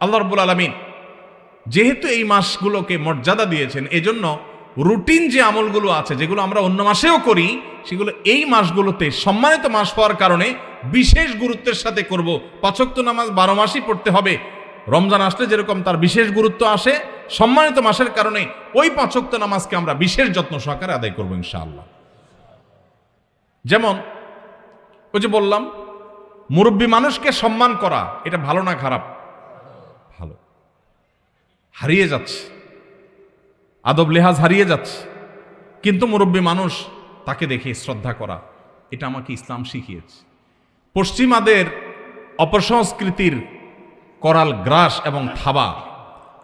আল্লাহ রব্বুল আলমিন যেহেতু এই মাসগুলোকে মর্যাদা দিয়েছেন, এজন্য রুটিন যে আমলগুলো আছে, যেগুলো আমরা অন্য মাসেও করি, সেগুলো এই মাসগুলোতে সম্মানিত মাস হওয়ার কারণে বিশেষ গুরুত্বের সাথে করব। পাচক্ত নামাজ বারো মাসই পড়তে হবে। রমজান আসলে যেরকম তার বিশেষ গুরুত্ব আসে, সম্মানিত মাসের কারণে ওই পাচক্ত নামাজকে আমরা বিশেষ যত্ন সহকারে আদায় করব ইনশাআল্লাহ। যেমন, ওই যে বললাম, মুরব্বী মানুষকে সম্মান করা, এটা ভালো না খারাপ? হারিয়ে যাচ্ছে। আদব লেহাজ হারিয়ে যাচ্ছে। কিন্তু মুরব্বী মানুষ তাকে দেখে শ্রদ্ধা করা, এটা আমাকে ইসলাম শিখিয়েছে। পশ্চিমাদের অপসংস্কৃতির করাল গ্রাস এবং থাবা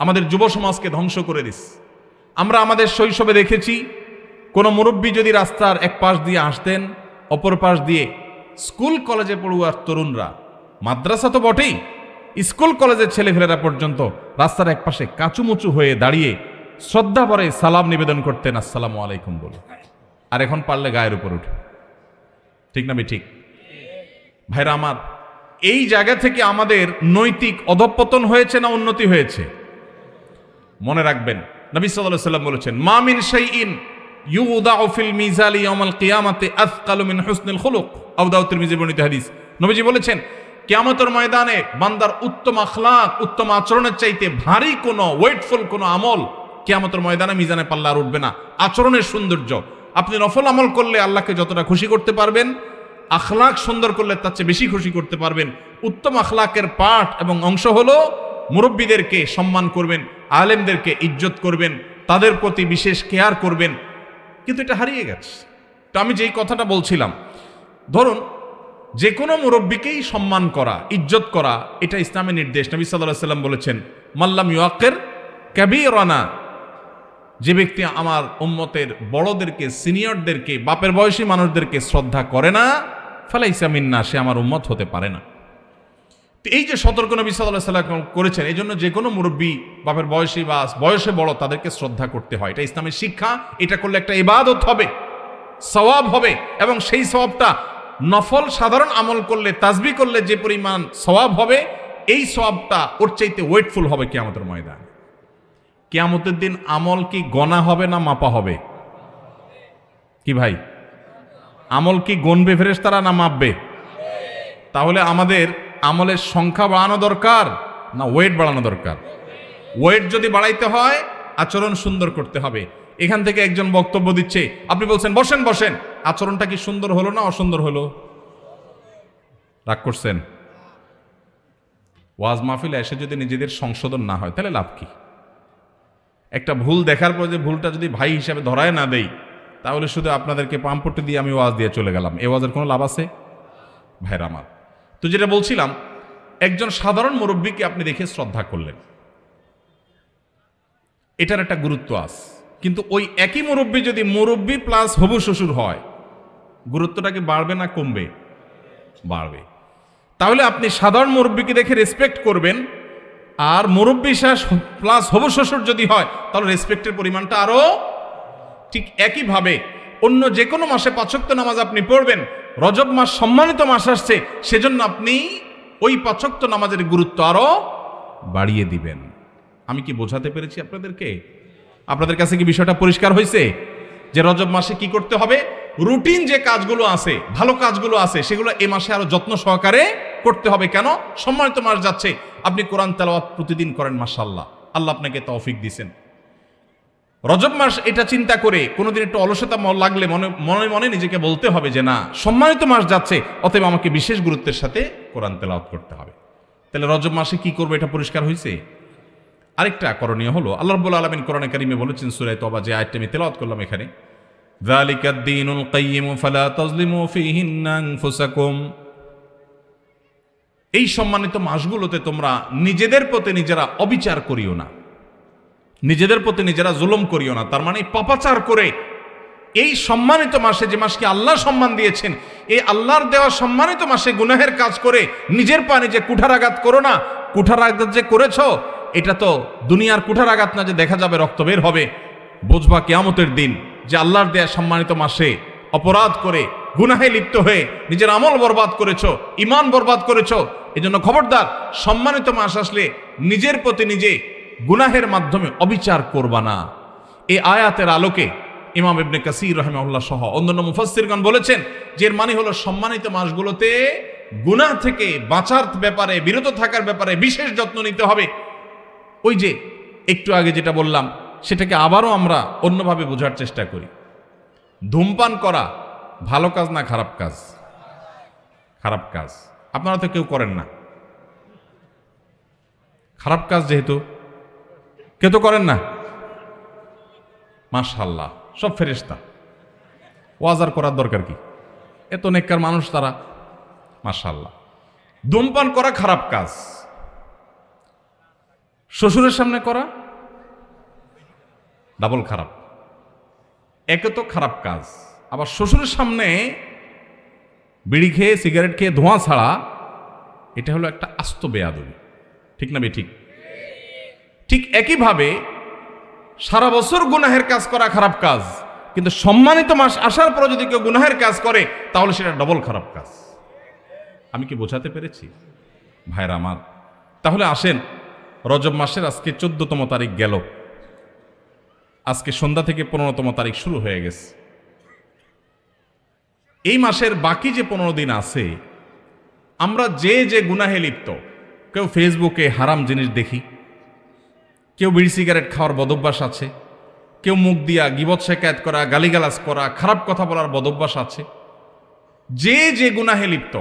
আমাদের যুব সমাজকে ধ্বংস করে দিস আমরা আমাদের শৈশবে দেখেছি, কোনো মুরব্বী যদি রাস্তার এক পাশ দিয়ে আসতেন, অপর পাশ দিয়ে স্কুল কলেজে পড়ুয়ার তরুণরা, মাদ্রাসা তো বটেই স্কুল কলেজের ছেলেফেলেরা পর্যন্ত রাস্তার এক পাশে কাচুমুচু হয়ে দাঁড়িয়ে শ্রদ্ধা ভরে সালাম নিবেদন করতেন, আসসালামু আলাইকুম বলে। আর এখন পারলে গায়ের উপর উঠে। ঠিক না ঠিক ভাইরা আমার, এই জায়গা থেকে আমাদের নৈতিক অধপতন হয়েছে না উন্নতি হয়েছে? মনে রাখবেন, নবী সাল্লাল্লাহু সাল্লাম বলেছেন মামিন ইউদাউ ফিল মিজালি নবীজি বলেছেন কিয়ামতের ময়দানে বান্দার উত্তম আখলাক, উত্তম আচরণের চাইতে ভারী কোনো ওয়েটফুল কোনো আমল কিয়ামতের ময়দানে মিজানে পাল্লা উঠবে না। আচরণের সৌন্দর্য। আপনি নফল আমল করলে আল্লাহকে যতটা খুশি করতে পারবেন, আখলাক সুন্দর করলে তার চেয়ে বেশি খুশি করতে পারবেন। উত্তম আখলাকের পাঠ এবং অংশ হলো মুরব্বীদেরকে সম্মান করবেন, আলেমদেরকে ইজ্জত করবেন, তাদের প্রতি বিশেষ কেয়ার করবেন। কিন্তু এটা হারিয়ে গেছে। তো আমি যেই কথাটা বলছিলাম, ধরুন যে কোনো মুরব্বীকেই সম্মান করা, ইজ্জত করা, এটা ইসলামের নির্দেশ। নবী সাল্লাহ সাল্লাম বলেছেন মাল্লাম ইউকের ক্যাবিরানা যে ব্যক্তি আমার উম্মতের বড়দেরকে, সিনিয়রদেরকে, বাপের বয়সী মানুষদেরকে শ্রদ্ধা করে না, ফালাইসা মিন্না, সে আমার উম্মত হতে পারে না। এই যে সতর্ক নবী সাল্লাহ সাল্লাম করেছেন, এই জন্য যে কোনো মুরব্বী, বাপের বয়সী বা বয়সে বড়, তাদেরকে শ্রদ্ধা করতে হয়। এটা ইসলামের শিক্ষা, এটা করলে একটা ইবাদত হবে, সওয়াব হবে, এবং সেই সওয়াবটা নফল সাধারণ আমল করলে, তাজবি করলে যে পরিমাণ সওয়াব হবে, এই সওয়াবটা ওর চাইতে ওয়েটফুল হবে কি আমাদের ময়দান। কেয়ামতের দিন আমল কি গণা হবে না মাপা হবে? কি ভাই? আমল কি গণবে ফেরেশতারা না মাপবে? তাহলে আমাদের আমলের সংখ্যা বাড়ানো দরকার না ওয়েট বাড়ানো দরকার? ওয়েট যদি বাড়াইতে হয়, আচরণ সুন্দর করতে হবে। এখান থেকে একজন বক্তব্য দিচ্ছে, আপনি বলছেন, বসেন বসেন। আচরণটা কি সুন্দর হলো না অসুন্দর হলো? রাগ করছেন? ওয়াজ মাহফিলে এসে যদি নিজেদের সংশোধন না হয়, তাহলে লাভ কি? একটা ভুল দেখার পর যে ভুলটা যদি ভাই হিসাবে ধরায় না দেই, তাহলে শুধু আপনাদেরকে পাম্পট্টি দিয়ে আমি ওয়াজ দিয়ে চলে গেলাম। এ ওয়াজের কোনো লাভ আছে? ভাইরা আমার। তো যেটা বলছিলাম, একজন সাধারণ মুরব্বীকে আপনি দেখে শ্রদ্ধা করলেন। এটার একটা গুরুত্ব আস কিন্তু ওই একই মুরব্বী যদি মুরব্বী প্লাস হবু শ্বশুর হয় গুরুত্বটা কি বাড়বে না কমবে? বাড়বে। তাহলে আপনি সাধারণ মুরব্বীকে দেখে রেসপেক্ট করবেন, আর মুরব্বী শ্বাস প্লাস হবু শ্বশুর যদি হয়, তাহলে রেসপেক্টের পরিমাণটা আরও ঠিক একইভাবে অন্য যে কোনো মাসে পাঁচক্ত নামাজ আপনি পড়বেন, রজব মাস, সম্মানিত মাস আসছে, সেজন্য আপনি ওই পাঁচক্ত নামাজের গুরুত্ব আরও বাড়িয়ে দিবেন। আমি কি বোঝাতে পেরেছি আপনাদেরকে? আপনাদের কাছে কি বিষয়টা পরিষ্কার হয়েছে? যে রজব মাসে কি করতে হবে? রুটিন যে কাজগুলো আছে, ভালো কাজগুলো আছে, সেগুলো এ মাসে আরও যত্ন সহকারে করতে হবে কেন? সম্মানিত মাস যাচ্ছে, আপনি কোরআন তেলাওয়াত প্রতিদিন করেন মাসাল্লাহ আল্লাহ আপনাকে তৌফিক দিছেন। রজব মাস এটা চিন্তা করে কোনোদিন একটু অলসতা লাগলে মনে মনে মনে নিজেকে বলতে হবে যে না, সম্মানিত মাস যাচ্ছে, অতএব আমাকে বিশেষ গুরুত্বের সাথে কোরআন তেলাওয়াত করতে হবে। তাহলে রজব মাসে কি করব এটা পরিষ্কার হয়েছে আরেকটা করণীয় হলো, আল্লাহ রব্বুল আলমিন কোরআনে কারিমে বলেছেন সুরায় তবা যে আয়টা আমি তেলাওয়াত করলাম এখানে ذلك الدين القيم فلا تظلموا فيهن أنفسكم এই সম্মানিত মাসগুলোতে তোমরা নিজেদের প্রতি নিজেরা অবিচার করিও না নিজেদের প্রতি নিজেরা জুলুম করিও না তার মানে পাপাচার করে এই সম্মানিত মাসে যে মাসকে আল্লাহ সম্মান দিয়েছেন এই আল্লাহর দেওয়া সম্মানিত মাসে গুনাহের কাজ করে নিজের পা নিজে কুঠারাঘাত করো না কুঠারাঘাত যে করেছ এটা তো দুনিয়ার কুঠারাঘাত না যে দেখা যাবে রক্ত বের হবে বুঝবা কেয়ামতের দিন যে আল্লাহর দেয়া সম্মানিত মাসে অপরাধ করে, গুনাহে লিপ্ত হয়ে নিজের আমল বরবাদ করেছ ইমান বরবাদ করেছ, এজন্য খবরদার, সম্মানিত মাস আসলে নিজের প্রতি নিজে গুনাহের মাধ্যমে অবিচার করবা না। এই আয়াতের আলোকে ইমাম ইবনে কাসির রহমাউল্লাহ সহ অন্যান্য মুফাসসিরগণ বলেছেন যে এর মানে হলো সম্মানিত মাসগুলোতে গুনাহ থেকে বাঁচার ব্যাপারে, বিরত থাকার ব্যাপারে বিশেষ যত্ন নিতে হবে। ওই যে একটু আগে যেটা বললাম সেটাকে আবারও আমরা অন্যভাবে বোঝার চেষ্টা করি। ধূমপান করা ভালো কাজ না খারাপ কাজ? খারাপ কাজ। আপনারা তো কেউ করেন না। খারাপ কাজ যেহেতু, কেউ তো করেন না? মাশাল্লাহ সব ফেরেস্তা ওয়াজার করার দরকার কি? এত নেককার মানুষ তারা মাশাল্লাহ ধূমপান করা খারাপ কাজ। শ্বশুরের সামনে করা ডাবল খারাপ। একে তো খারাপ কাজ। আবার শ্বশুরের সামনে বিড়ি খেয়ে, সিগারেট খেয়ে ধোঁয়া ছাড়া, এটা হলো একটা আস্ত বেয়াদবি। ঠিক না ঠিক? ঠিক একইভাবে সারা বছর গুনাহের কাজ করা খারাপ কাজ, কিন্তু সম্মানিত মাস আসার পর যদি কেউ গুনাহের কাজ করে, তাহলে সেটা ডবল খারাপ কাজ। আমি কি বোঝাতে পেরেছি? ভাইরা আমার, তাহলে আসেন, রজব মাসের আজকে চোদ্দতম তারিখ গেল। আজকে সন্ধ্যা থেকে পনেরোতম তারিখ শুরু হয়ে গেছে। এই মাসের বাকি যে পনেরো দিন আছে, আমরা যে যে গুনাহে লিপ্ত, কেউ ফেসবুকে হারাম জিনিস দেখি, কেউ বিড়ি সিগারেট খাওয়ার বদভ্যাস আছে, কেউ মুখ দিয়া গিবত শেকায়ত করা, গালিগালাজ করা, খারাপ কথা বলার বদভ্যাস আছে, যে যে গুনাহে লিপ্ত,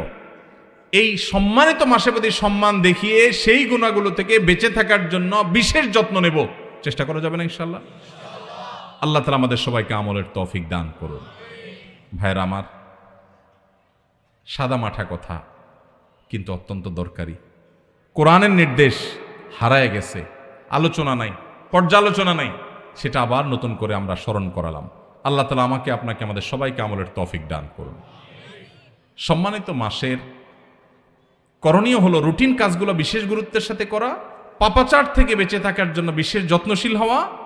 এই সম্মানিত মাসে প্রতি সম্মান দেখিয়ে সেই গুণাগুলো থেকে বেঁচে থাকার জন্য বিশেষ যত্ন নেব। চেষ্টা করা যাবে না ইনশাল্লাহ আল্লাহ তালা আমাদের সবাইকে আমলের তৌফিক দান করুন। ভাইরা আমার, সাদা মাঠা কথা, কিন্তু অত্যন্ত দরকারি। কোরআনের নির্দেশ হারায় গেছে, আলোচনা নাই, পর্যালোচনা নাই, সেটা আবার নতুন করে আমরা স্মরণ করালাম। আল্লাহ তালা আমাকে, আপনাকে, আমাদের সবাইকে আমলের তফিক দান করুন। সম্মানিত মাসের করণীয় হলো রুটিন কাজগুলো বিশেষ গুরুত্বের সাথে করা, পাপাচার থেকে বেঁচে থাকার জন্য বিশেষ যত্নশীল হওয়া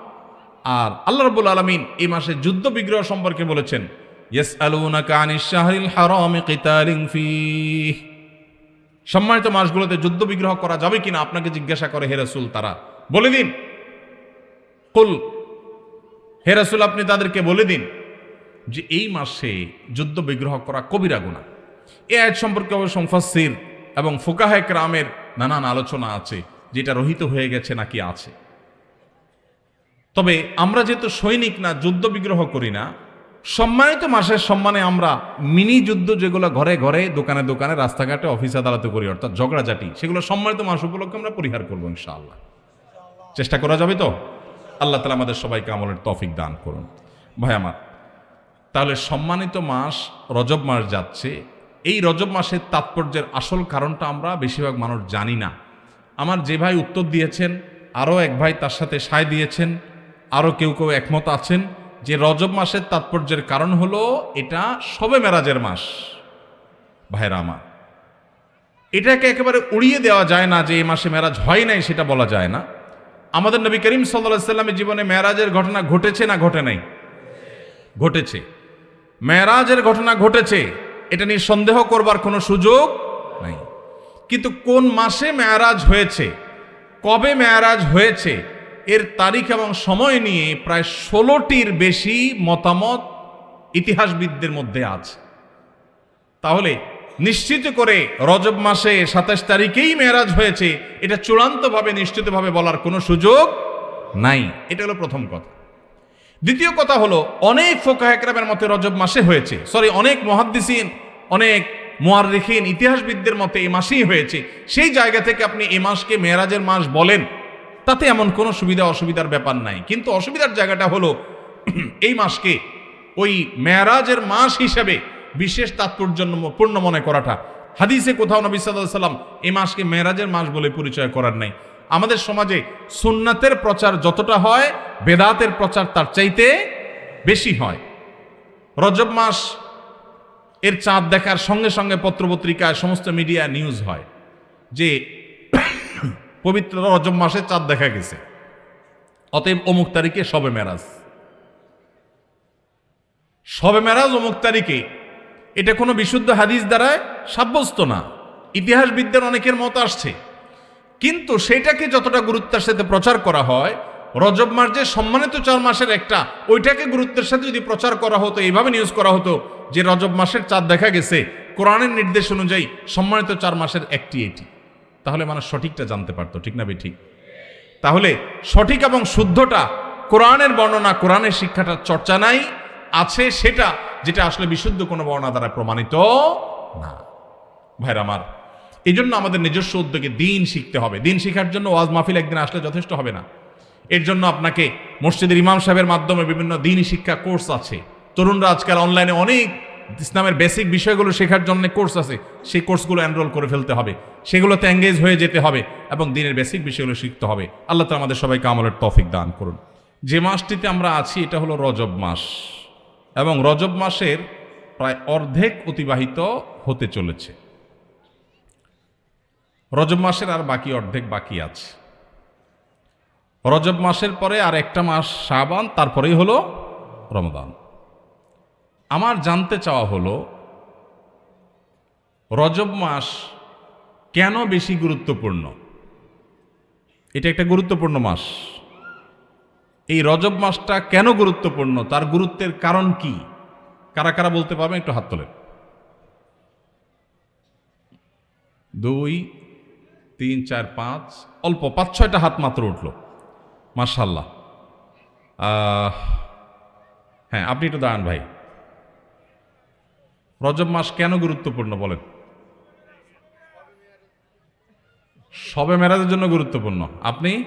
আর আল্লাহ রবুল আলমিন এই মাসে যুদ্ধ বিগ্রহ সম্পর্কে বলেছেন ইয়েস সম্মানিত মাসগুলোতে যুদ্ধ বিগ্রহ করা যাবে কিনা আপনাকে জিজ্ঞাসা করে হেরাসুল তারা? বলে দিন। কুল হেরাসুল আপনি তাদেরকে বলে দিন যে এই মাসে যুদ্ধ বিগ্রহ করা কবিরা গুণা এ আয়াত সম্পর্কে অবশ্য এবং ফুকাহে রামের নানান আলোচনা আছে, যেটা রহিত হয়ে গেছে নাকি আছে। তবে আমরা যেহেতু সৈনিক না যুদ্ধ বিগ্রহ করি না, সম্মানিত মাসের সম্মানে আমরা মিনি যুদ্ধ যেগুলো ঘরে ঘরে, দোকানে দোকানে, রাস্তাঘাটে, অফিস, আদালতে করি, অর্থাৎ ঝগড়াঝাটি, সেগুলো সম্মানিত মাস উপলক্ষে আমরা পরিহার করব ইনশাআল্লাহ। চেষ্টা করা যাবে তো? আল্লাহ তালা আমাদের সবাইকে আমলের তফিক দান করুন। ভাই আমার, তাহলে সম্মানিত মাস, রজব মাস যাচ্ছে। এই রজব মাসের তাৎপর্যের আসল কারণটা আমরা বেশিরভাগ মানুষ জানি না। আমার যে ভাই উত্তর দিয়েছেন, আরও এক ভাই তার সাথে সায় দিয়েছেন আরও কেউ কেউ একমত আছেন যে রজব মাসের তাৎপর্যের কারণ হলো এটা সবে মেরাজের মাস। ভাইরা আমার, এটাকে একেবারে উড়িয়ে দেওয়া যায় না যে এই মাসে মেরাজ হয় নাই সেটা বলা যায় না। আমাদের নবী করিম সাল্লা সাল্লামের জীবনে মেরাজের ঘটনা ঘটেছে না ঘটে নাই? ঘটেছে। মেরাজের ঘটনা ঘটেছে, এটা নিয়ে সন্দেহ করবার কোনো সুযোগ নাই। কিন্তু কোন মাসে মেয়ারাজ হয়েছে, কবে মেয়ারাজ হয়েছে এর তারিখ এবং সময় নিয়ে প্রায় ষোলোটির বেশি মতামত ইতিহাসবিদদের মধ্যে আছে। তাহলে নিশ্চিত করে রজব মাসে সাতাশ তারিখেই মেয়ারাজ হয়েছে, এটা চূড়ান্তভাবে, নিশ্চিতভাবে বলার কোনো সুযোগ নাই। এটা হলো প্রথম কথা। দ্বিতীয় কথা হলো, অনেক ফোকা একরামের মতে রজব মাসে হয়েছে। সরি অনেক মহাদ্দিসিন, অনেক মোয়ারিখিন ইতিহাসবিদদের মতে এই মাসেই হয়েছে। সেই জায়গা থেকে আপনি এই মাসকে মেয়েরাজের মাস বলেন। তাতে এমন কোনো সুবিধা অসুবিধার ব্যাপার নাই। কিন্তু অসুবিধার জায়গাটা হলো, এই মাসকে ওই মেয়ারাজের মাস হিসেবে বিশেষ তাৎপর্যপূর্ণ মনে করাটা। হাদিসে কোথাও নবী সাল্লাম এই মাসকে মেয়েরাজের মাস বলে পরিচয় করার নাই। আমাদের সমাজে সুন্নাতের প্রচার যতটা হয়, বেদাতের প্রচার তার চাইতে বেশি হয়। রজব মাস এর চাঁদ দেখার সঙ্গে সঙ্গে পত্রপত্রিকায় সমস্ত মিডিয়া নিউজ হয় যে পবিত্র রজব মাসে চাঁদ দেখা গেছে। অতএব অমুক তারিখে সবে মেরাজ। সবে মেরাজ অমুক তারিখে। এটা কোনো বিশুদ্ধ হাদিস দ্বারায় সাব্যস্ত না। ইতিহাসবিদদের অনেকের মত আসছে। কিন্তু সেটাকে যতটা গুরুত্বের সাথে প্রচার করা হয়, রজব মাস যে সম্মানিত চার মাসের একটা, ওইটাকে গুরুত্বের সাথে যদি প্রচার করা হতো, এইভাবে নিউজ করা হতো যে রজব মাসের চাঁদ দেখা গেছে, কোরআনের নির্দেশ অনুযায়ী সম্মানিত চার মাসের একটি এটি। তাহলে মানুষ সঠিকটা জানতে পারতো, ঠিক না ঠিক। তাহলে সঠিক এবং শুদ্ধটা কোরআনের বর্ণনা, কোরআনের শিক্ষাটার চর্চা নাই, আছে সেটা যেটা আসলে বিশুদ্ধ কোনো বর্ণনা দ্বারা প্রমাণিত না। ভাইর আমার এই জন্য আমাদের নিজস্ব উদ্যোগে দিন শিখতে হবে। দিন শেখার জন্য ওয়াজ মাহফিল একদিন আসলে যথেষ্ট হবে না। এর জন্য আপনাকে মসজিদের ইমাম সাহেবের মাধ্যমে বিভিন্ন দিন শিক্ষা কোর্স আছে। তরুণরা আজকাল অনলাইনে অনেক ইসলামের বেসিক বিষয়গুলো শেখার জন্য কোর্স আছে। সেই কোর্সগুলো এনরোল করে ফেলতে হবে। সেগুলোতে এঙ্গেজ হয়ে যেতে হবে এবং দিনের বেসিক বিষয়গুলো শিখতে হবে। আল্লাহ তালা আমাদের সবাইকে আমলের তফিক দান করুন। যে মাসটিতে আমরা আছি, এটা হলো রজব মাস এবং রজব মাসের প্রায় অর্ধেক অতিবাহিত হতে চলেছে। রজব মাসের আর বাকি অর্ধেক বাকি আছে। রজব মাসের পরে আর একটা মাস শাবান, তারপরেই হলো রমদান আমার জানতে চাওয়া হলো, রজব মাস কেন বেশি গুরুত্বপূর্ণ? এটা একটা গুরুত্বপূর্ণ মাস। এই রজব মাসটা কেন গুরুত্বপূর্ণ? তার গুরুত্বের কারণ কি? কারা কারা বলতে পারবেন একটু হাত তোলেন। দুই, তিন, চার, পাঁচ, অল্প পাঁচ, ছয়টা হাত মাত্র উঠল। মার্শাল্লাহ হ্যাঁ আপনি একটু দাঁড়ান ভাই। রজব মাস কেন গুরুত্বপূর্ণ বলেন? সবে মেরাজের জন্য গুরুত্বপূর্ণ। আপনি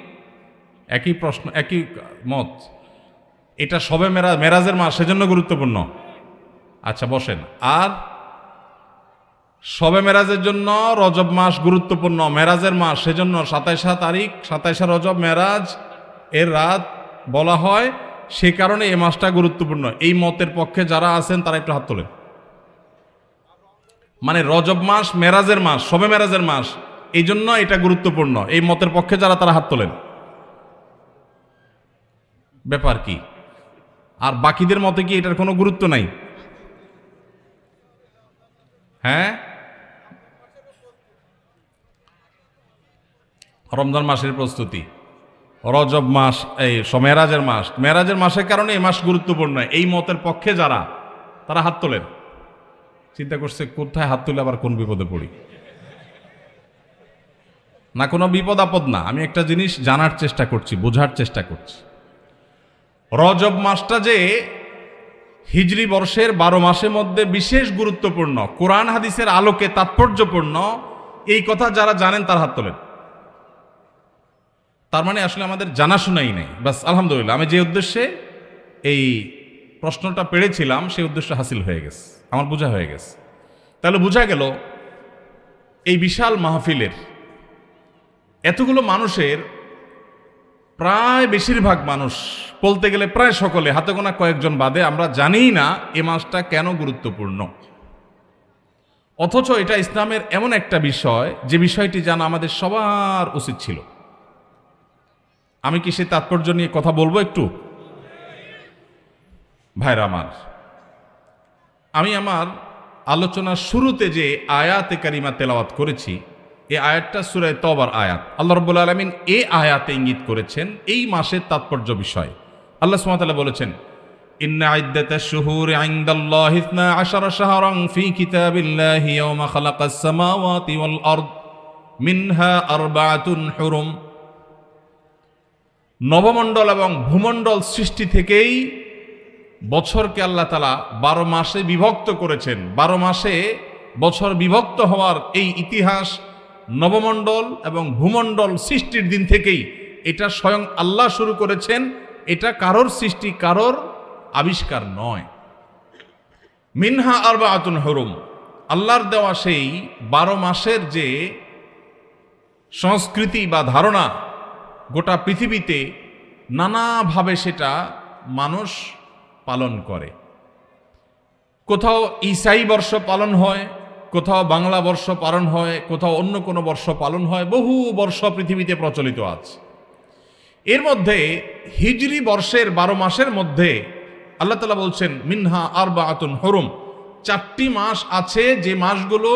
একই প্রশ্ন, একই মত। এটা সবে মেরা, মেরাজের মাস, সেজন্য গুরুত্বপূর্ণ। আচ্ছা বসেন। আর সবে মেরাজের জন্য রজব মাস গুরুত্বপূর্ণ। মেরাজের মাস, সেজন্য সাতাইশা তারিখ, সাতাইশা রজব, মেরাজ এর রাত বলা হয়। সে কারণে এই মাসটা গুরুত্বপূর্ণ। এই মতের পক্ষে যারা আছেন, তারা একটু হাত তোলেন। মানে রজব মাস, মেরাজের মাস, সবে মেরাজের মাস এই জন্য এটা গুরুত্বপূর্ণ। এই মতের পক্ষে যারা, তারা হাত তোলেন। ব্যাপার কি? আর বাকিদের মতে কি এটার কোনো গুরুত্ব নাই? হ্যাঁ? রমজান মাসের প্রস্তুতি। রজব মাস, এই মেরাজের মাস। মেরাজের মাসের কারণে এই মাস গুরুত্বপূর্ণ। এই মতের পক্ষে যারা, তারা হাত তোলেন। চিন্তা করছে, কোথায় হাত তুলে আবার কোন বিপদে পড়ি? না, কোনো বিপদ আপদ না। আমি একটা জিনিস জানার চেষ্টা করছি, বোঝার চেষ্টা করছি। রজব মাসটা যে হিজরি বর্ষের বারো মাসের মধ্যে বিশেষ গুরুত্বপূর্ণ, কোরআন হাদিসের আলোকে তাৎপর্যপূর্ণ, এই কথা যারা জানেন তার হাত তোলেন। তার মানে আসলে আমাদের জানাশোনাই নেই। বাস আলহামদুলিল্লাহ, আমি যে উদ্দেশ্যে এই প্রশ্নটা পেড়েছিলাম, সেই উদ্দেশ্য হাসিল হয়ে গেছে। আমার বোঝা হয়ে গেছে। তাহলে বোঝা গেল, এই বিশাল মাহফিলের এতগুলো মানুষের প্রায় বেশিরভাগ মানুষ বলতে গেলে প্রায় সকলে, হাতে গোনা কয়েকজন বাদে, আমরা জানি না এ মাসটা কেন গুরুত্বপূর্ণ। অথচ এটা ইসলামের এমন একটা বিষয়, যে বিষয়টি জানা আমাদের সবার উচিত ছিল। আমি কি সে তাৎপর্য নিয়ে কথা বলব একটু? ভাইরা আমার, আমি আমার আলোচনার শুরুতে যে আয়াতে কারিমা তেলাওয়াত করেছি এই আয়াতটা সুরায় তবার আয়াত আল্লাহ রব্বুল আলমিন এই আয়াতে ইঙ্গিত করেছেন এই মাসের তাৎপর্য বিষয় আল্লাহ সুমাতালা বলেছেন إن عدة الشهور عند الله اثنا عشر شهرا في كتاب الله يوم خلق السماوات والأرض منها أربعة حرم নবমণ্ডল এবং ভূমণ্ডল সৃষ্টি থেকেই বছরকে আল্লাহ তালা বারো মাসে বিভক্ত করেছেন বারো মাসে বছর বিভক্ত হওয়ার এই ইতিহাস নবমণ্ডল এবং ভূমণ্ডল সৃষ্টির দিন থেকেই এটা স্বয়ং আল্লাহ শুরু করেছেন। এটা কারোর সৃষ্টি, কারোর আবিষ্কার নয়। মিনহা আরবা আতুন হরুম। আল্লাহর দেওয়া সেই বারো মাসের যে সংস্কৃতি বা ধারণা গোটা পৃথিবীতে নানাভাবে সেটা মানুষ পালন করে। কোথাও ঈসাই বর্ষ পালন হয় কোথাও বাংলা বর্ষ পালন হয়, কোথাও অন্য কোনো বর্ষ পালন হয়, বহু বর্ষ পৃথিবীতে প্রচলিত আছে। এর মধ্যে হিজরি বর্ষের বারো মাসের মধ্যে আল্লাহ তালা বলছেন, মিনহা আর বা আতুন হরুম। চারটি মাস আছে যে মাসগুলো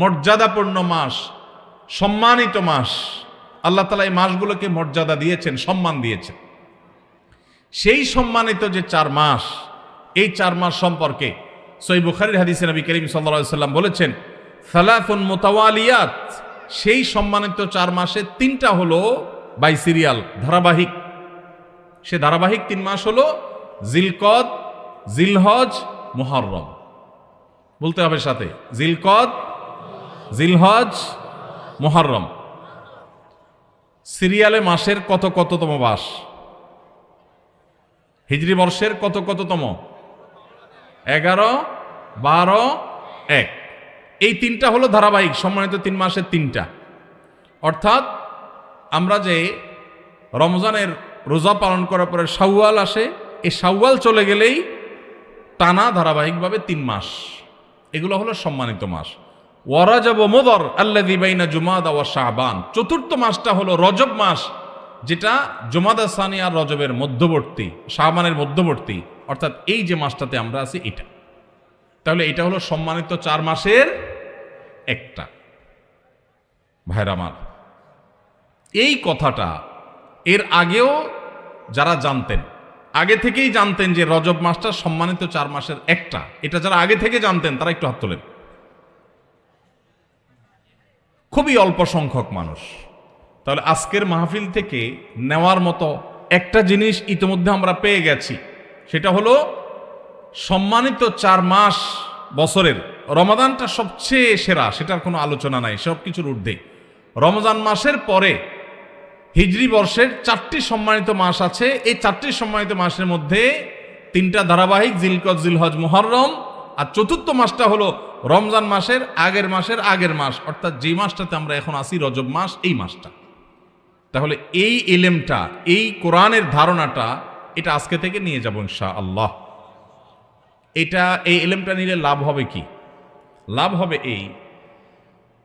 মর্যাদাপূর্ণ মাস, সম্মানিত মাস। আল্লাহ তালা এই মাসগুলোকে মর্যাদা দিয়েছেন, সম্মান দিয়েছেন। সেই সম্মানিত যে চার মাস, এই চার মাস সম্পর্কে সই বুখারির হাদিসে নবী করিম সাল্লা সাল্লাম বলেছেন, সালাফুন মোতাওয়ালিয়াত সেই সম্মানিত চার মাসে তিনটা হলো বাই সিরিয়াল ধারাবাহিক। সে ধারাবাহিক তিন মাস হলো জিলকদ, জিলহজ, মুহররম। বলতে হবে সাথে, জিলকদ, জিলহজ, মুহররম। সিরিয়ালে মাসের কত কততম মাস? হিজরি বর্ষের কত কততম? এগারো, বারো, এক। এই তিনটা হলো ধারাবাহিক, সম্মানিত তিন মাসের তিনটা। অর্থাৎ আমরা যে রমজানের রোজা পালন করার পরে শাওয়াল আসে, এই শাওয়াল চলে গেলেই টানা ধারাবাহিকভাবে তিন মাস। এগুলো হলো সম্মানিত মাস। ওয়ারাজব মোদর আল্লাদি বাইনা জুমাদা ওয়া শাহবান চতুর্থ মাসটা হলো রজব মাস, যেটা জুমাদা সানি আর রজবের মধ্যবর্তী শাহবানের মধ্যবর্তী। অর্থাৎ এই যে মাসটাতে আমরা আছি এটা। তাহলে এটা হলো সম্মানিত চার মাসের একটা। ভাইরা আমার, এই কথাটা এর আগেও যারা জানতেন, আগে থেকেই জানতেন যে রজব মাসটা সম্মানিত চার মাসের একটা। এটা যারা আগে থেকে জানতেন, তারা একটু হাত তোলেন। খুবই অল্প সংখ্যক মানুষ। তাহলে আজকের মাহফিল থেকে নেওয়ার মতো একটা জিনিস ইতিমধ্যে আমরা পেয়ে গেছি। সেটা হলো সম্মানিত চার মাস বছরের। রমাদানটা সবচেয়ে সেরা, সেটার কোনো আলোচনা নাই সব কিছুর ঊর্ধ্বে। রমজান মাসের পরে হিজরি বর্ষের চারটি সম্মানিত মাস আছে। এই চারটি সম্মানিত মাসের মধ্যে তিনটা ধারাবাহিক, জিলকত, জিলহজ, মুহররম, আর চতুর্থ মাসটা হলো রমজান মাসের আগের মাসের আগের মাস। অর্থাৎ যে মাসটাতে আমরা এখন আসি রজব মাস, এই মাসটা। তাহলে এই এলেমটা, এই কোরআনের ধারণাটা এটা আজকে থেকে নিয়ে যাব ইনশা আল্লাহ এটা, এই এলেমটা নিলে লাভ হবে কি? লাভ হবে এই,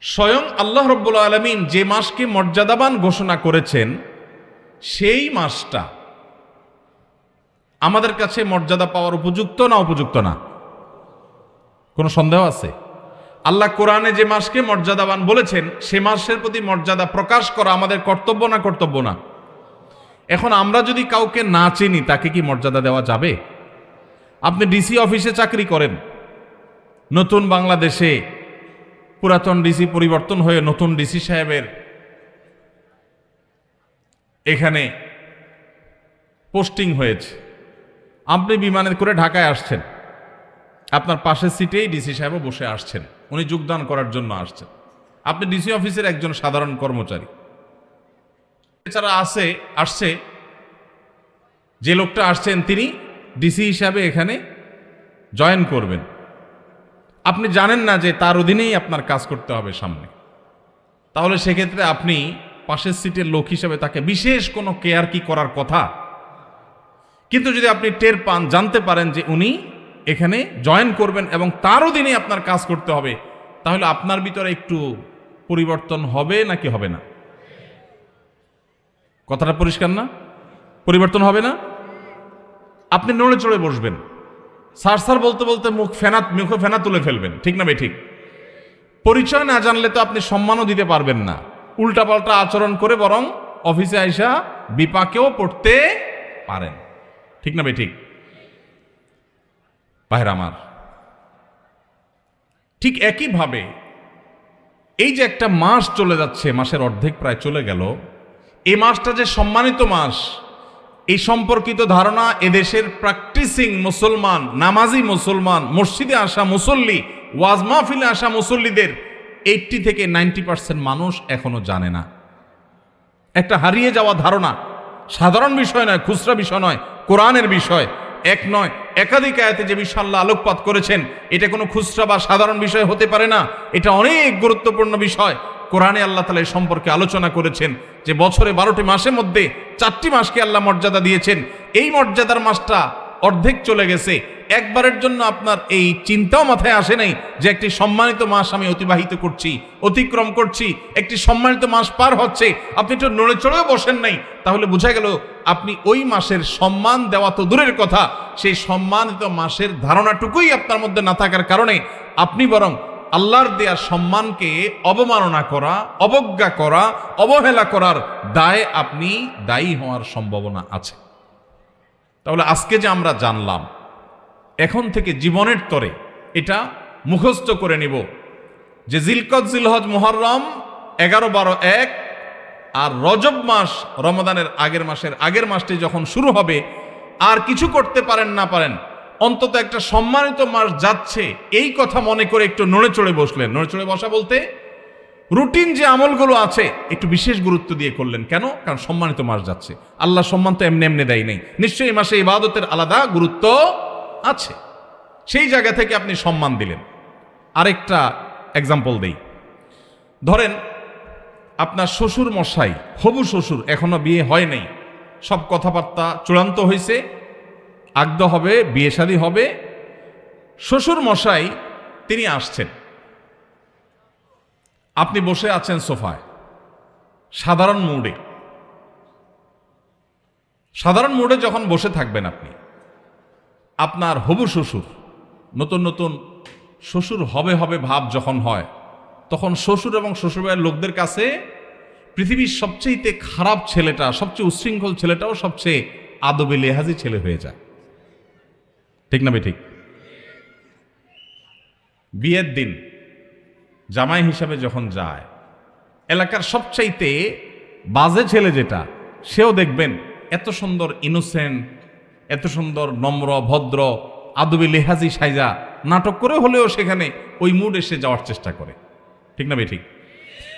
স্বয়ং আল্লাহ রব্বুল আলমিন যে মাসকে মর্যাদাবান ঘোষণা করেছেন, সেই মাসটা আমাদের কাছে মর্যাদা পাওয়ার উপযুক্ত না উপযুক্ত না? কোনো সন্দেহ আছে? আল্লাহ কোরআনে যে মাসকে মর্যাদাবান বলেছেন, সে মাসের প্রতি মর্যাদা প্রকাশ করা আমাদের কর্তব্য না কর্তব্য না? এখন আমরা যদি কাউকে না চিনি, তাকে কি মর্যাদা দেওয়া যাবে? আপনি ডিসি অফিসে চাকরি করেন, নতুন বাংলাদেশে পুরাতন ডিসি পরিবর্তন হয়ে নতুন ডিসি সাহেবের এখানে পোস্টিং হয়েছে। আপনি বিমানে করে ঢাকায় আসছেন, আপনার পাশের সিটেই ডিসি সাহেবও বসে আসছেন, উনি যোগদান করার জন্য আসছেন। আপনি ডিসি অফিসের একজন সাধারণ কর্মচারী। এছাড়া আসে আসছে, যে লোকটা আসছেন তিনি ডিসি হিসাবে এখানে জয়েন করবেন। আপনি জানেন না যে তার অধীনেই আপনার কাজ করতে হবে সামনে। তাহলে সেক্ষেত্রে আপনি পাশের সিটের লোক হিসেবে তাকে বিশেষ কোনো কেয়ার কি করার কথা? কিন্তু যদি আপনি টের পান, জানতে পারেন যে উনি এখানে জয়েন করবেন এবং তার অধীনে আপনার কাজ করতে হবে, তাহলে আপনার ভিতরে একটু পরিবর্তন হবে নাকি হবে না? কথাটা পরিষ্কার না? পরিবর্তন হবে না? আপনি নড়ে চড়ে বসবেন। সার সার বলতে বলতে মুখ ফেনা মুখে ফেনা তুলে ফেলবেন। ঠিক না ভাই, ঠিক? পরিচয় না জানলে তো আপনি সম্মানও দিতে পারবেন না। উল্টাপাল্টা আচরণ করে বরং অফিসে আইসা বিপাকেও পড়তে পারেন। ঠিক না ভাই, ঠিক? ভাইরা আমার, ঠিক একইভাবে এই যে একটা মাস চলে যাচ্ছে, মাসের অর্ধেক প্রায় চলে গেল এই মাসটা যে সম্মানিত মাস, এই সম্পর্কিত ধারণা এদেশের প্র্যাকটিসিং মুসলমান, নামাজি মুসলমান, মসজিদে আসা মুসল্লি, ওয়াজ মাহফিলে আসা মুসল্লিদের এইটটি থেকে নাইনটি পার্সেন্ট মানুষ এখনও জানে না। একটা হারিয়ে যাওয়া ধারণা সাধারণ বিষয় নয়, খুচরা বিষয় নয়, কোরআনের বিষয় এক নয়, একাধিক আয়াতে যে বিষয় আল্লাহ আলোকপাত করেছেন, এটা কোনো খুচরা বা সাধারণ বিষয় হতে পারে না। এটা অনেক গুরুত্বপূর্ণ বিষয়। কোরআনে আল্লাহ তালা এই সম্পর্কে আলোচনা করেছেন যে বছরে বারোটি মাসের মধ্যে চারটি মাসকে আল্লাহ মর্যাদা দিয়েছেন। এই মর্যাদার মাসটা অর্ধেক চলে গেছে। একবারের জন্য আপনার এই চিন্তাও মাথায় আসে নাই যে একটি সম্মানিত মাস আমি অতিবাহিত করছি, অতিক্রম করছি, একটি সম্মানিত মাস পার হচ্ছে, আপনি একটু নড়ে চড়েও বসেন নাই। তাহলে বোঝা গেল আপনি ওই মাসের সম্মান দেওয়া তো দূরের কথা, সেই সম্মানিত মাসের ধারণাটুকুই আপনার মধ্যে না থাকার কারণে আপনি বরং আল্লাহর দেয়া সম্মানকে অবমাননা করা, অবজ্ঞা করা, অবহেলা করার দায় আপনি দায়ী হওয়ার সম্ভাবনা আছে। তাহলে আজকে যে আমরা জানলাম, এখন থেকে জীবনের তরে এটা মুখস্থ করে নিব যে জিলকত, জিলহজ মোহরম এগারো, বারো, এক আর রজব মাস রমদানের আগের মাসের আগের মাসটি যখন শুরু হবে, আর কিছু করতে পারেন না পারেন অন্তত একটা সম্মানিত মাস যাচ্ছে। এই কথা মনে করে একটু নড়ে চড়ে বসলেন। নড়ে চড়ে বসা বলতে, রুটিন যে আমলগুলো আছে, একটু বিশেষ গুরুত্ব দিয়ে করলেন। কেন? কারণ সম্মানিত মাস যাচ্ছে। আল্লাহ সম্মান তো এমনি এমনি দেয় নেই। নিশ্চয়ই মাসে ইবাদতের আলাদা গুরুত্ব আছে। সেই জায়গা থেকে আপনি সম্মান দিলেন। আরেকটা এক্সাম্পল দেই। ধরেন, আপনার শ্বশুর মশাই হবু শ্বশুর, এখনও বিয়ে হয় নাই। সব কথাবার্তা চূড়ান্ত হয়েছে আগদ হবে, বিয়ে শাদী হবে। শ্বশুর মশাই তিনি আসছেন। আপনি বসে আছেন সোফায়। সাধারণ মুডে। সাধারণ মুডে যখন বসে থাকবেন আপনি, আপনার হবু শ্বশুর, নতুন নতুন শ্বশুর হবে হবে ভাব যখন হয়, তখন শ্বশুর এবং শ্বশুরবাড়ির লোকদের কাছে পৃথিবীর সবচেয়ে খারাপ ছেলেটা, সবচেয়ে উচ্ছৃঙ্খল ছেলেটাও সবচেয়ে আদবে লেহাজি ছেলে হয়ে যায়। ঠিক না ঠিক? বিয়ের দিন জামাই হিসাবে যখন যায়, এলাকার সবচাইতে বাজে ছেলে যেটা, সেও দেখবেন এত সুন্দর ইনোসেন্ট এত সুন্দর নম্র, ভদ্র, আদবি লেহাজি সাইজা, নাটক করে হলেও সেখানে ওই মুড এসে যাওয়ার চেষ্টা করে। ঠিক না ঠিক?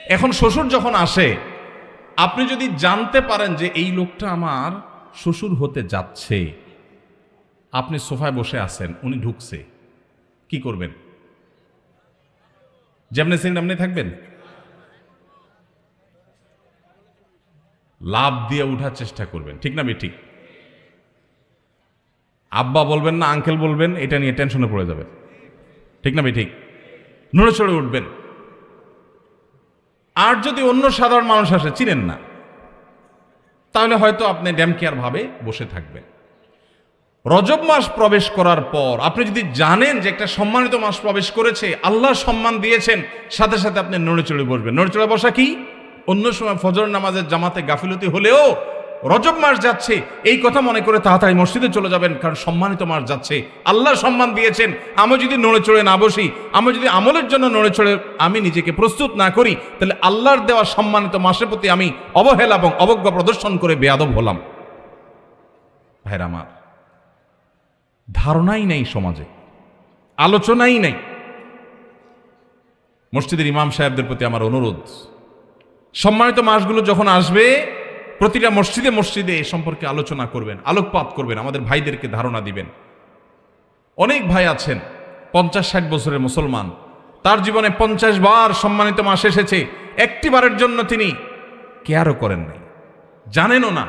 এখন শ্বশুর যখন আসে, আপনি যদি জানতে পারেন যে এই লোকটা আমার শ্বশুর হতে যাচ্ছে আপনি সোফায় বসে আছেন, উনি ঢুকছে। কি করবেন? যেমনি সেন আপনি থাকবেন? লাভ দিয়ে উঠার চেষ্টা করবেন, ঠিক না ঠিক আব্বা বলবেন না, আঙ্কেল বলবেন, এটা নিয়ে টেনশনে পড়ে যাবে ঠিক না ঠিক নড়ে চড়ে উঠবেন। আর যদি অন্য সাধারণ মানুষ আসে, চিনেন না। তাহলে হয়তো আপনি ড্যাম কেয়ার ভাবে বসে থাকবেন। রজব মাস প্রবেশ করার পর আপনি যদি জানেন যে একটা সম্মানিত মাস প্রবেশ করেছে, আল্লাহ সম্মান দিয়েছেন, সাথে সাথে আপনি নড়ে চড়ে বসবেন। নড়ে চড়ে বসা কি? অন্য সময় ফজর নামাজের জামাতে গাফিলতি হলেও রজব মাস যাচ্ছে। এই কথা মনে করে তাড়াতাড়ি মসজিদে চলে যাবেন, কারণ সম্মানিত মাস যাচ্ছে। আল্লাহ সম্মান দিয়েছেন, আমি যদি নড়ে চড়ে না বসি, আমি যদি আমলের জন্য নড়ে চড়ে আমি নিজেকে প্রস্তুত না করি, তাহলে আল্লাহর দেওয়া সম্মানিত মাসের প্রতি আমি অবহেলা এবং অবজ্ঞা প্রদর্শন করে বেয়াদব হলাম। ভাইরা আমার ধারণাই নেই সমাজে, আলোচনাই নেই। মসজিদের ইমাম সাহেবদের প্রতি আমার অনুরোধ, সম্মানিত মাসগুলো যখন আসবে, প্রতিটা মসজিদে মসজিদে এ সম্পর্কে আলোচনা করবেন, আলোকপাত করবেন, আমাদের ভাইদেরকে ধারণা দিবেন। অনেক ভাই আছেন, পঞ্চাশ ষাট বছরের মুসলমান, তার জীবনে পঞ্চাশ বার সম্মানিত মাস এসেছে, একটি বারের জন্য তিনি কেয়ারও করেন নাই। জানেনও না,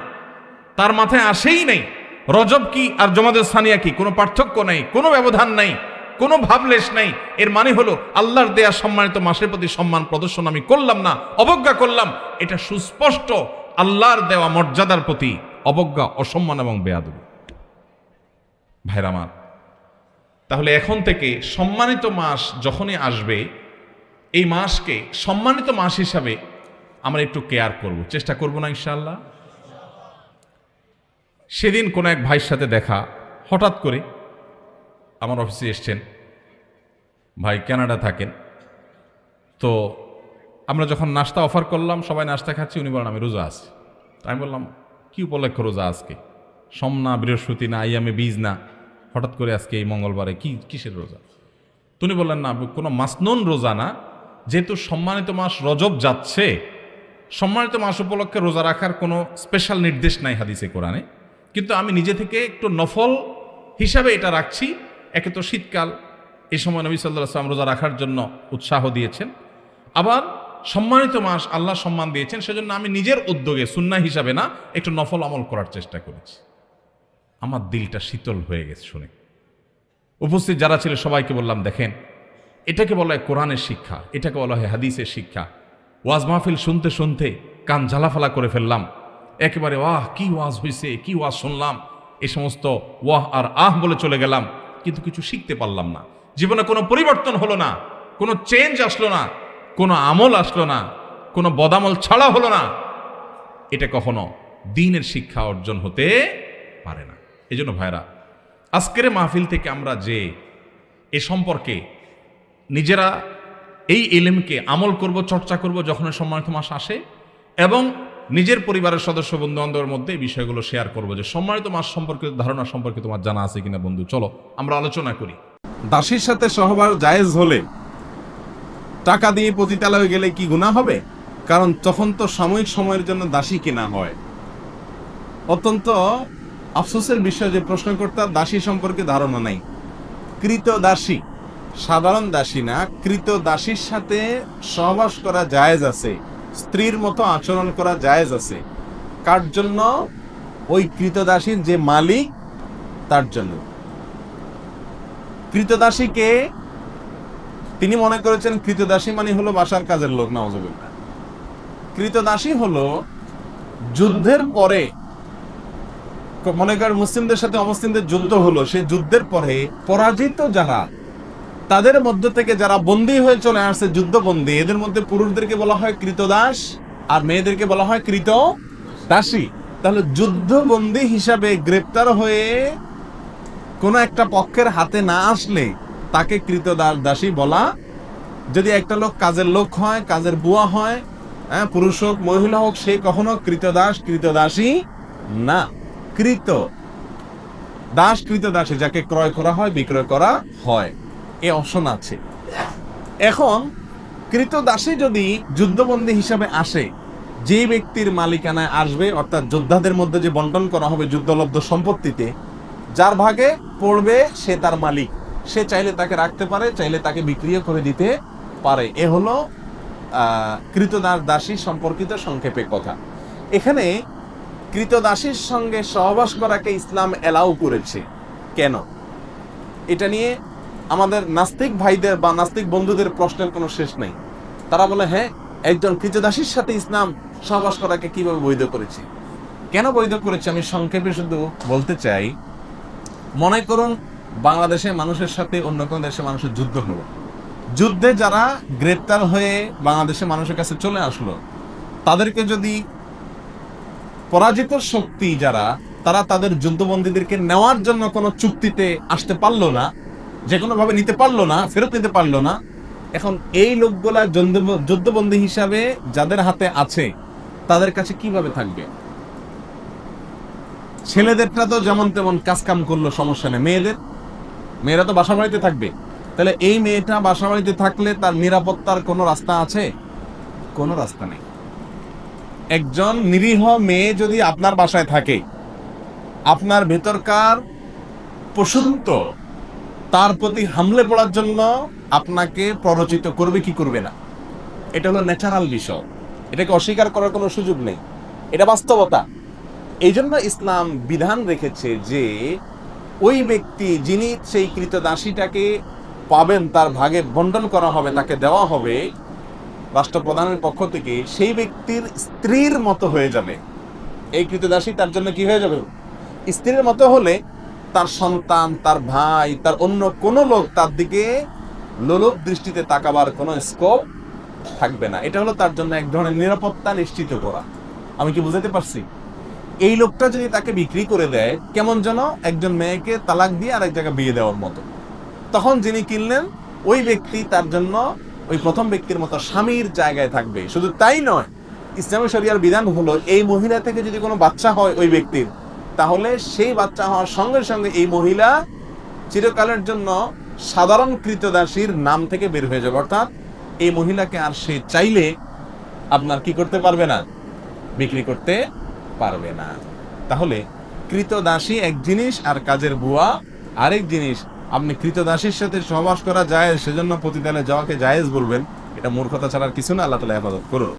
তার মাথায় আসেই নেই। রজব কি আর জমাদের সানিয়া কি? কোনো পার্থক্য নেই, কোনো ব্যবধান নাই, কোনো ভাবলেশ নাই। এর মানে হলো আল্লাহর দেয়া সম্মানিত মাসের প্রতি সম্মান প্রদর্শন আমি করলাম না, অবজ্ঞা করলাম। এটা সুস্পষ্ট আল্লাহর দেওয়া মর্যাদার প্রতি অবজ্ঞা, অসম্মান এবং বেয়াদবি। ভাইরা আমার, তাহলে এখন থেকে সম্মানিত মাস যখনই আসবে, এই মাসকে সম্মানিত মাস হিসাবে আমরা একটু কেয়ার করব। চেষ্টা করব না ইনশাআল্লাহ? সেদিন কোনো এক ভাইয়ের সাথে দেখা, হঠাৎ করে আমার অফিসে এসছেন। ভাই কানাডা থাকেন। তো আমরা যখন নাস্তা অফার করলাম, সবাই নাস্তা খাচ্ছি, উনি বলেন, আমি রোজা আছি। আমি বললাম, কি উপলক্ষে রোজা আজকে? সোম না, বৃহস্পতি না আইয়ামে বীজ না। হঠাৎ করে আজকে এই মঙ্গলবারে কি, কিসের রোজা? তুমি বললেন, না, কোনো মাসনুন রোজা না। যেহেতু সম্মানিত মাস রজব যাচ্ছে, সম্মানিত মাস উপলক্ষে রোজা রাখার কোনো স্পেশাল নির্দেশ নাই হাদিসে, কোরআনে। কিন্তু আমি নিজে থেকে একটু নফল হিসাবে এটা রাখছি। একে তো শীতকাল এই সময় নবী সাল্লাহ আসলাম রোজা রাখার জন্য উৎসাহ দিয়েছেন। আবার সম্মানিত মাস আল্লাহ সম্মান দিয়েছেন, সেজন্য আমি নিজের উদ্যোগে সুন্না হিসাবে না, একটু নফল আমল করার চেষ্টা করেছি। আমার দিলটা শীতল হয়ে গেছে শুনে। উপস্থিত যারা ছিল, সবাইকে বললাম, দেখেন, এটাকে বলা হয় কোরআনের শিক্ষা, এটাকে বলা হয় হাদিসের শিক্ষা। ওয়াজ মাহফিল শুনতে শুনতে কান ঝালাফালা করে ফেললাম। একেবারে ওয়াহ কি ওয়াজ হয়েছে কি ওয়াজ শুনলাম? এই সমস্ত ওয়াহ আর আহ বলে চলে গেলাম। কিন্তু কিছু শিখতে পারলাম না। জীবনে কোনো পরিবর্তন হলো না, কোনো চেঞ্জ আসলো না, কোনো আমল আসলো না, কোনো বদামল ছাড়া হলো না। এটা কখনো দিনের শিক্ষা অর্জন হতে পারে না। এই জন্য ভাইরা আজকের মাহফিল থেকে আমরা যে এ সম্পর্কে নিজেরা এই এলেমকে আমল করব, চর্চা করব, যখন সম্মানিত মাস আসে, এবং নিজের পরিবারের সদস্য বন্ধু বান্ধবের মধ্যে এই বিষয়গুলো শেয়ার করব যে সম্মানিত মাস সম্পর্কিত ধারণা সম্পর্কে তোমার জানা আছে কিনা বন্ধু? চলো, আমরা আলোচনা করি। দাসীর সাথে সহবাস জায়েজ হলে টাকা দিয়ে পতিতালয়ে গেলে কি গুণা হবে? কারণ তখন তো সাময়িক সময়ের জন্য দাসী কেনা হয়। অত্যন্ত আফসোসের বিষয় যে প্রশ্নকর্তার দাসী সম্পর্কে ধারণা নাই। কৃত দাসী, সাধারণ দাসী না, কৃত দাসীর সাথে সহবাস করা জায়েজ আছে। স্ত্রীর মতো আচরণ করা জায়েজ আছে। কার জন্য? ওই কৃতদাসীর যে মালিক, তার জন্য। কৃতদাসীকে তিনি মনে করেছেন কৃতদাসী মানে হলো বাসার কাজের লোক নওয়াজবিল্লাহ কৃতদাসী হলো যুদ্ধের পরে, মনে কর মুসলিমদের সাথে অমুসলিমদের যুদ্ধ হলো, সেই যুদ্ধের পরে পরাজিত যারা তাদের মধ্য থেকে যারা বন্দী হয়ে চলে আসছে যুদ্ধবন্দী, এদের মধ্যে পুরুষদেরকে বলা হয় কৃতদাস আর মেয়েদেরকে বলা হয় কৃত দাসী। তাহলে যুদ্ধবন্দী হিসাবে গ্রেপ্তার হয়ে কোনো একটা পক্ষের হাতে না আসলে তাকে কৃতদাস দাসী বলা। যদি একটা লোক কাজের লোক হয়, কাজের বুয়া হয় হ্যাঁ পুরুষ হোক, মহিলা হোক, সে কখনো কৃতদাস কৃতদাসী না। কৃত দাস কৃতদাসী যাকে ক্রয় করা হয়, বিক্রয় করা হয়। এ অপশন আছে। এখন কৃতদাসী যদি যুদ্ধবন্দী হিসাবে আসে যে ব্যক্তির মালিকানায় আসবে, অর্থাৎ যোদ্ধাদের মধ্যে যে বন্টন করা হবে যুদ্ধলব্ধ সম্পত্তিতে, যার ভাগে পড়বে সে তার মালিক। সে চাইলে তাকে রাখতে পারে, চাইলে তাকে বিক্রিও করে দিতে পারে। এ হলো কৃতদাস দাসী সম্পর্কিত সংক্ষেপে কথা। এখানে কৃতদাসীর সঙ্গে সহবাস করাকে ইসলাম এলাও করেছে। কেন? এটা নিয়ে আমাদের নাস্তিক ভাইদের বা নাস্তিক বন্ধুদের প্রশ্নের কোনো শেষ নেই। তারা বলে হ্যাঁ একজন কৃতদাসীর সাথে ইসলাম সহবাস করাকে কীভাবে বৈধ করেছে? কেন বৈধ করেছে? আমি সংক্ষেপে শুধু বলতে চাই, মনে করুন বাংলাদেশে মানুষের সাথে অন্য কোনো দেশের মানুষের যুদ্ধ হলো। যুদ্ধে যারা গ্রেপ্তার হয়ে বাংলাদেশের মানুষের কাছে চলে আসলো, তাদেরকে যদি পরাজিত শক্তি যারা, তারা তাদের যুদ্ধবন্দীদেরকে নেওয়ার জন্য কোনো চুক্তিতে আসতে পারল না যে কোনো ভাবে নিতে পারল না, ফেরত নিতে পারল না। এখন এই লোকগুলা যুদ্ধ- যুদ্ধবন্দী হিসাবে যাদের হাতে আছে, তাদের কাছে কীভাবে থাকবে? ছেলেদেরটা তো যেমন তেমন কাজ কাম করল, সমস্যা নেই। মেয়েদের? মেয়েরা তো বাসা বাড়িতে থাকবে। তাহলে এই মেয়েটা বাসা বাড়িতে থাকলে তার নিরাপত্তার কোনো রাস্তা আছে? কোনো রাস্তা নেই। একজন নিরীহ মেয়ে যদি আপনার বাসায় থাকে, আপনার ভেতরকার পশুত্ব তার প্রতি হামলে পড়ার জন্য আপনাকে প্ররোচিত করবে কি করবে না। এটা হলো ন্যাচারাল বিষয়। এটাকে অস্বীকার করার কোনো সুযোগ নেই। এটা বাস্তবতা। এই জন্য ইসলাম বিধান রেখেছে যে ওই ব্যক্তি যিনি সেই কৃতদাসীটাকে পাবেন, তার ভাগে বন্টন করা হবে, তাকে দেওয়া হবে, রাষ্ট্রপ্রধানের পক্ষ থেকে সেই ব্যক্তির স্ত্রীর মতো হয়ে যাবে। এই কৃতদাসী তার জন্য কি হয়ে যাবে? স্ত্রীর মতো হলে তার সন্তান, তার ভাই, তার অন্য কোনো লোক তার দিকে লোলক দৃষ্টিতে তাকাবার কোনো স্কোপ থাকবে না। এটা হলো তার জন্য এক ধরনের নিরাপত্তা নিশ্চিত করা। আমি কি বুঝাতে পারছি? এই লোকটা যদি তাকে বিক্রি করে দেয়, কেমন যেন একজন মেয়েকে তালাক দিয়ে আরেক জায়গায় বিয়ে দেওয়ার মতো। তখন যিনি কিনলেন, ওই ব্যক্তি তার জন্য ওই প্রথম ব্যক্তির মতো স্বামীর জায়গায় থাকবে। শুধু তাই নয়, ইসলামী শরিয়ার বিধান হলো, এই মহিলা থেকে যদি কোনো বাচ্চা হয় ওই ব্যক্তির তাহলে সেই বাচ্চা হওয়ার সঙ্গে সঙ্গে এই মহিলা চিরকালের জন্য সাধারণ কৃতদাসীর নাম থেকে বের হয়ে যাবে। অর্থাৎ এই মহিলাকে আর সে চাইলে আপনার কি করতে পারবে না? বিক্রি করতে পারবে না। তাহলে কৃতদাসী এক জিনিস আর কাজের বুয়া আরেক জিনিস। আপনি কৃতদাসীর সাথে সহবাস করা যায়, সেজন্য প্রতিদানে যাওয়াকে জায়েজ বলবেন। এটা মূর্খতা ছাড়ার কিছু না, আল্লাহ তালা হেফাজত করুন।